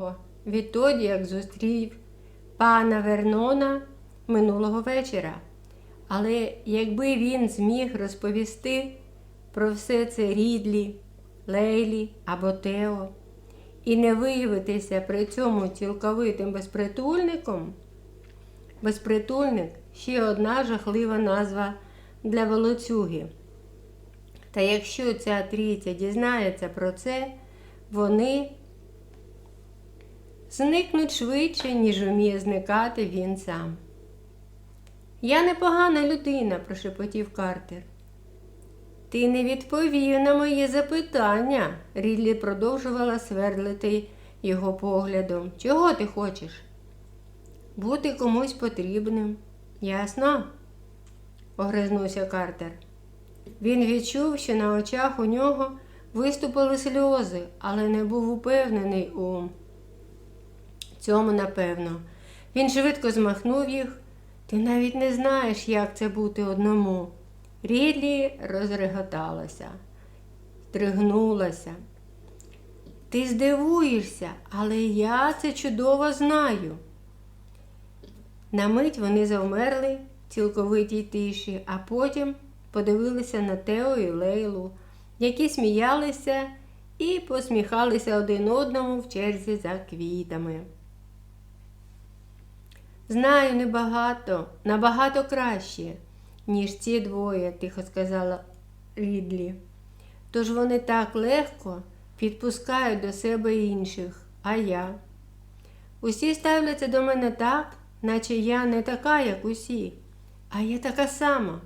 нього відтоді, як зустрів пана Вернона минулого вечора. Але якби він зміг розповісти про все це Рідлі, Лейлі або Тео і не виявитися при цьому цілковитим безпритульником, безпритульник ще одна жахлива назва для волоцюги. Та якщо ця трійця дізнається про це, вони зникнуть швидше, ніж вміє зникати він сам. Я непогана людина, прошепотів Картер. Ти не відповів на мої запитання, Рідлі продовжувала свердлити його поглядом. Чого ти хочеш? Бути комусь потрібним. Ясно? огризнувся Картер. Він відчув, що на очах у нього виступили сльози, але не був упевнений у цьому напевно. Він швидко змахнув їх. Ти навіть не знаєш, як це бути одному. Рідлі розреготалася, стригнулася. Ти здивуєшся, але я це чудово знаю. На мить вони завмерли в цілковитій тиші, а потім подивилися на Тео і Лейлу, які сміялися і посміхалися один одному в черзі за квітами. Знаю небагато, набагато краще, ніж ці двоє, тихо сказала Рідлі. Тож вони так легко підпускають до себе інших, а я. Усі ставляться до мене так, наче я не така, як усі, а я така сама.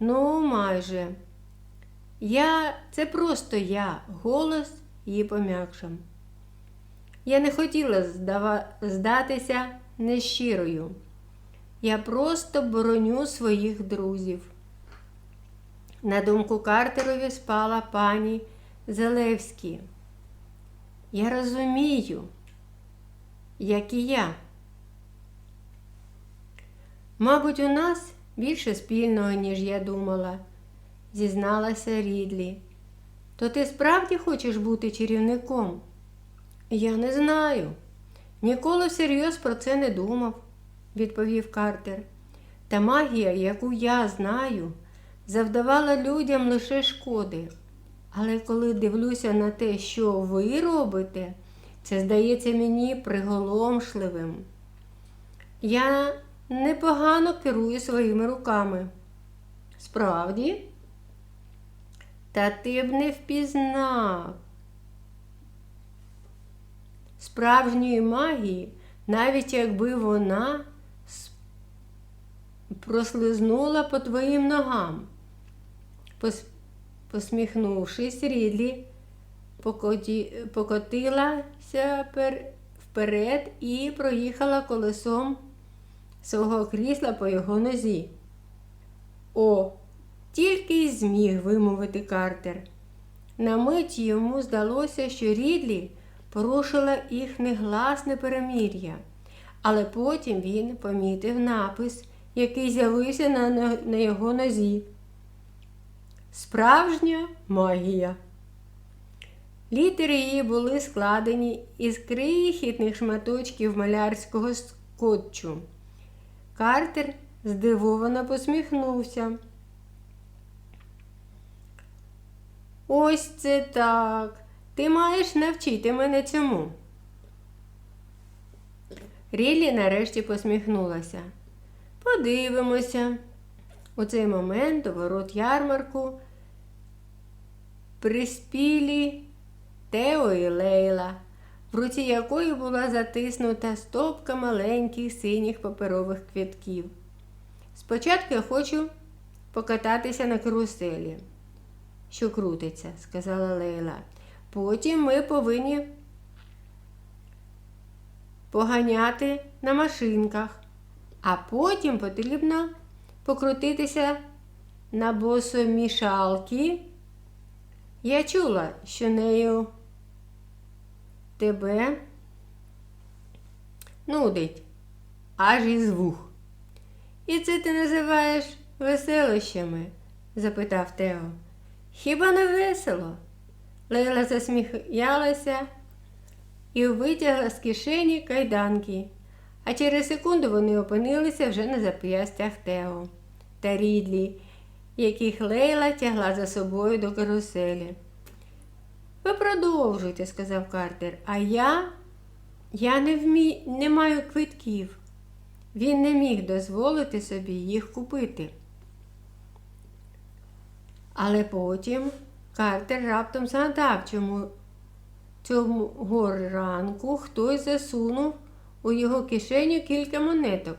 Ну, майже. Я це просто я, голос її пом'якшав. Я не хотіла здава... здатися нещирою. Я просто бороню своїх друзів. На думку Картерові спала пані Зелевські. Я розумію, як і я. Мабуть, у нас більше спільного, ніж я думала, зізналася Рідлі. То ти справді хочеш бути чарівником? Я не знаю. Ніколи всерйоз про це не думав, відповів Картер. Та магія, яку я знаю, завдавала людям лише шкоди. Але коли дивлюся на те, що ви робите, це здається мені приголомшливим. Я непогано керую своїми руками. Справді? Та ти б не впізнав. Справжньої магії, навіть якби вона прослизнула по твоїм ногам. Пос... Посміхнувшись, Рідлі покотилася пер... вперед і проїхала колесом свого крісла по його нозі. О, тільки й зміг вимовити Картер. На мить йому здалося, що Рідлі порушила їх негласне перемір'я, але потім він помітив напис, який з'явився на, на його нозі. Справжня магія. Літери її були складені із крихітних шматочків малярського скотчу. Картер здивовано посміхнувся. Ось це так. Ти маєш навчити мене цьому. Ріллі нарешті посміхнулася. Подивимося. У цей момент до ворот ярмарку приспілі Тео і Лейла, в руці якої була затиснута стопка маленьких синіх паперових квітків. Спочатку я хочу покататися на каруселі, що крутиться, сказала Лейла. Потім ми повинні поганяти на машинках, а потім потрібно покрутитися на босомішалки. Я чула, що нею тебе нудить аж із вух. І це ти називаєш веселощами? запитав Тео. Хіба не весело? Лейла засміялася і витягла з кишені кайданки. А через секунду вони опинилися вже на зап'ястях Тео та Рідлі, яких Лейла тягла за собою до каруселі. Ви продовжуйте, сказав Картер, а я. Я не вмі... не маю квитків. Він не міг дозволити собі їх купити. Але потім Картер раптом згадав, чому цього ранку хтось засунув у його кишеню кілька монеток.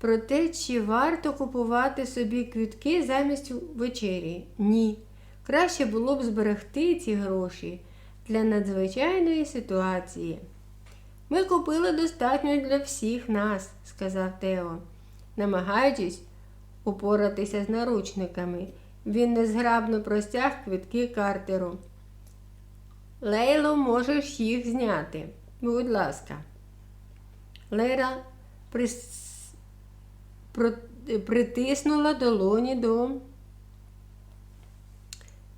Про те, чи варто купувати собі квітки замість вечері? Ні. Краще було б зберегти ці гроші для надзвичайної ситуації. Ми купили достатньо для всіх нас, сказав Тео, намагаючись упоратися з наручниками. Він незграбно простяг квітки картеру. Лейло, можеш їх зняти. Будь ласка. Лейла прис... про... притиснула долоні до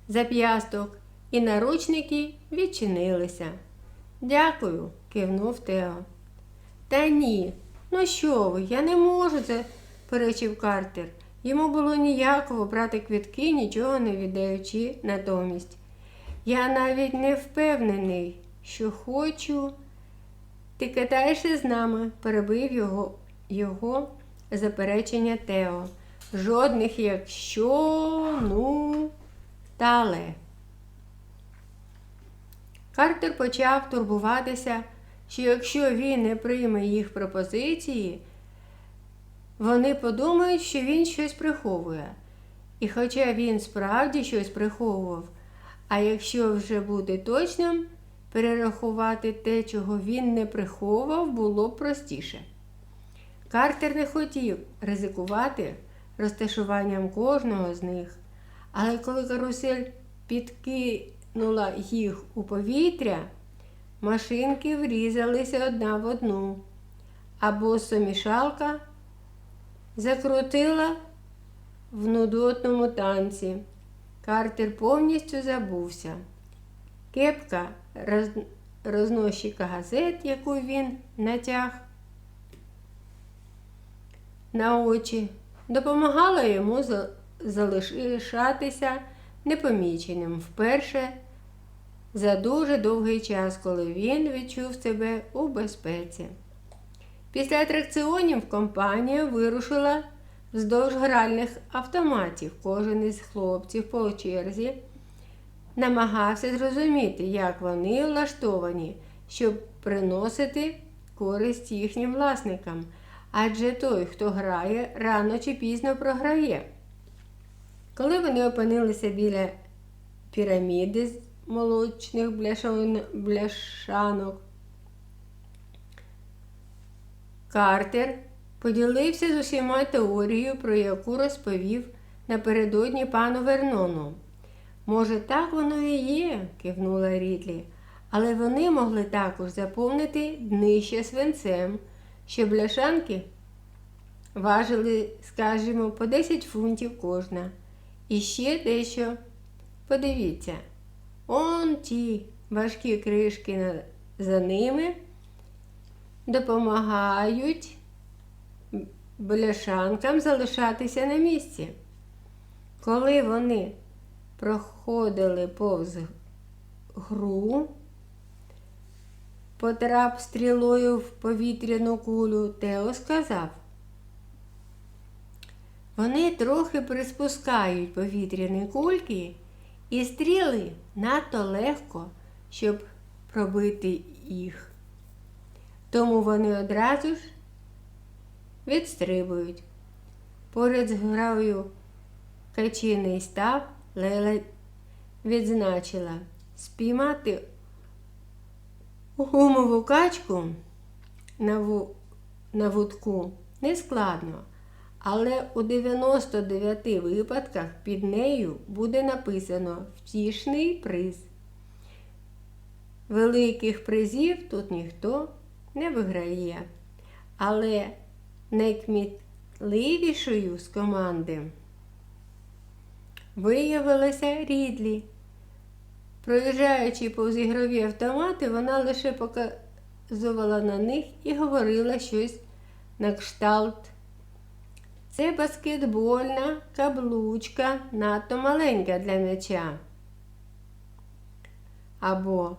зап'ясток, і наручники відчинилися. Дякую, кивнув Тео. Та ні, ну що ви, я не можу це, перечив Картер. Йому було ніяково брати квітки, нічого не віддаючи натомість. Я навіть не впевнений, що хочу. Ти катаєшся з нами, перебив його, його заперечення Тео. Жодних якщо, ну, та але. Картер почав турбуватися, що якщо він не прийме їх пропозиції, вони подумають, що він щось приховує. І хоча він справді щось приховував, а якщо вже буде точним, перерахувати те, чого він не приховував, було б простіше. Картер не хотів ризикувати розташуванням кожного з них, але коли карусель підкинула їх у повітря, машинки врізалися одна в одну, а босомішалка закрутила в нудотному танці. Картер повністю забувся. Кепка роз... розносчика газет, яку він натяг на очі, допомагала йому за- залишатися непоміченим вперше за дуже довгий час, коли він відчув себе у безпеці. Після атракціонів компанія вирушила вздовж гральних автоматів. Кожен із хлопців по черзі намагався зрозуміти, як вони влаштовані, щоб приносити користь їхнім власникам. Адже той, хто грає, рано чи пізно програє. Коли вони опинилися біля піраміди з молочних бляшанок, Картер поділився з усіма теорією, про яку розповів напередодні пану Вернону. Може, так воно і є, кивнула Рідлі, але вони могли також заповнити днище свинцем, що бляшанки важили, скажімо, по 10 фунтів кожна. І ще дещо. Подивіться, он ті важкі кришки за ними допомагають бляшанкам залишатися на місці. Коли вони проходили повз гру, потрап стрілою в повітряну кулю, Тео сказав. Вони трохи приспускають повітряні кульки, і стріли надто легко, щоб пробити їх. Тому вони одразу ж відстрибують. Поряд з грою качиний став Лейла відзначила спіймати гумову качку на, ву... на вудку нескладно, але у 99 випадках під нею буде написано втішний приз. Великих призів тут ніхто не виграє, але найкмітливішою з команди виявилася Рідлі. Проїжджаючи повз ігрові автомати, вона лише показувала на них і говорила щось на кшталт. Це баскетбольна каблучка надто маленька для м'яча. Або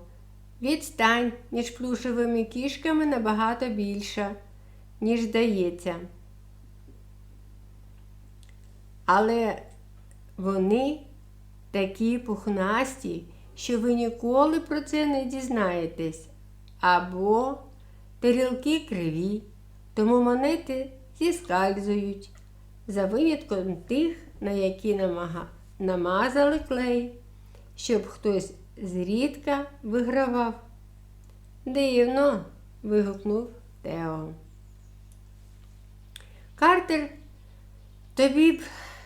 відстань між плюшевими кішками набагато більша, ніж здається. Але вони такі пухнасті, що ви ніколи про це не дізнаєтесь. Або тарілки криві, тому монети зіскальзують, за винятком тих, на які намага... намазали клей, щоб хтось зрідка вигравав. Дивно. вигукнув Тео. Картер, тобі б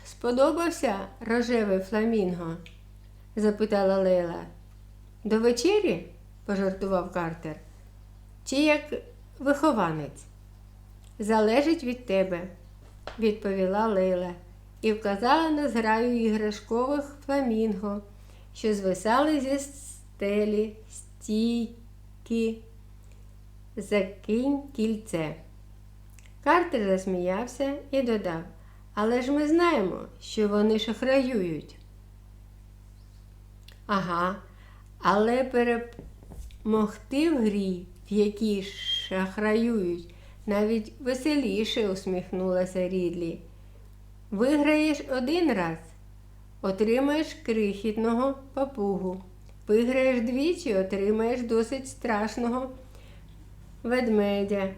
сподобався рожевий фламінго? запитала Лейла. До вечері? пожартував Картер. Чи як вихованець? Залежить від тебе, відповіла Лейла і вказала на зграю іграшкових фламінго, що звисали зі стелі стійки. Закинь кільце. Картер засміявся і додав, але ж ми знаємо, що вони шахраюють. Ага, але перемогти в грі, в якій шахраюють, навіть веселіше усміхнулася Рідлі. Виграєш один раз, отримаєш крихітного папугу. Виграєш двічі, отримаєш досить страшного ведмедя.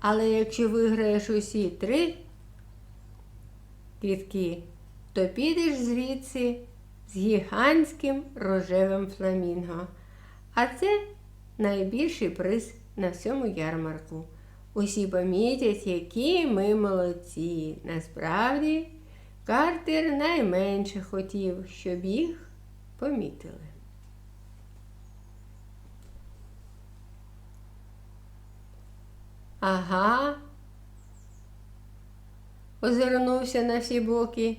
Але якщо виграєш усі три квітки, то підеш звідси з гігантським рожевим фламінго. А це найбільший приз на всьому ярмарку. Усі помітять, які ми молодці. Насправді, Картер найменше хотів, щоб їх помітили. Ага. Озирнувся на всі боки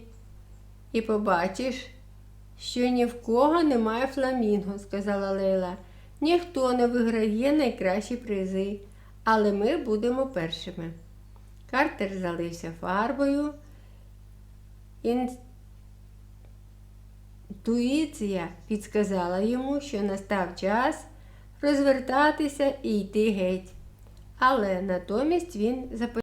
і побачиш, що ні в кого немає фламінго, сказала Лейла. Ніхто не виграє найкращі призи, але ми будемо першими. Картер залився фарбою. Інтуїція підсказала йому, що настав час розвертатися і йти геть. Але натомість він запитав.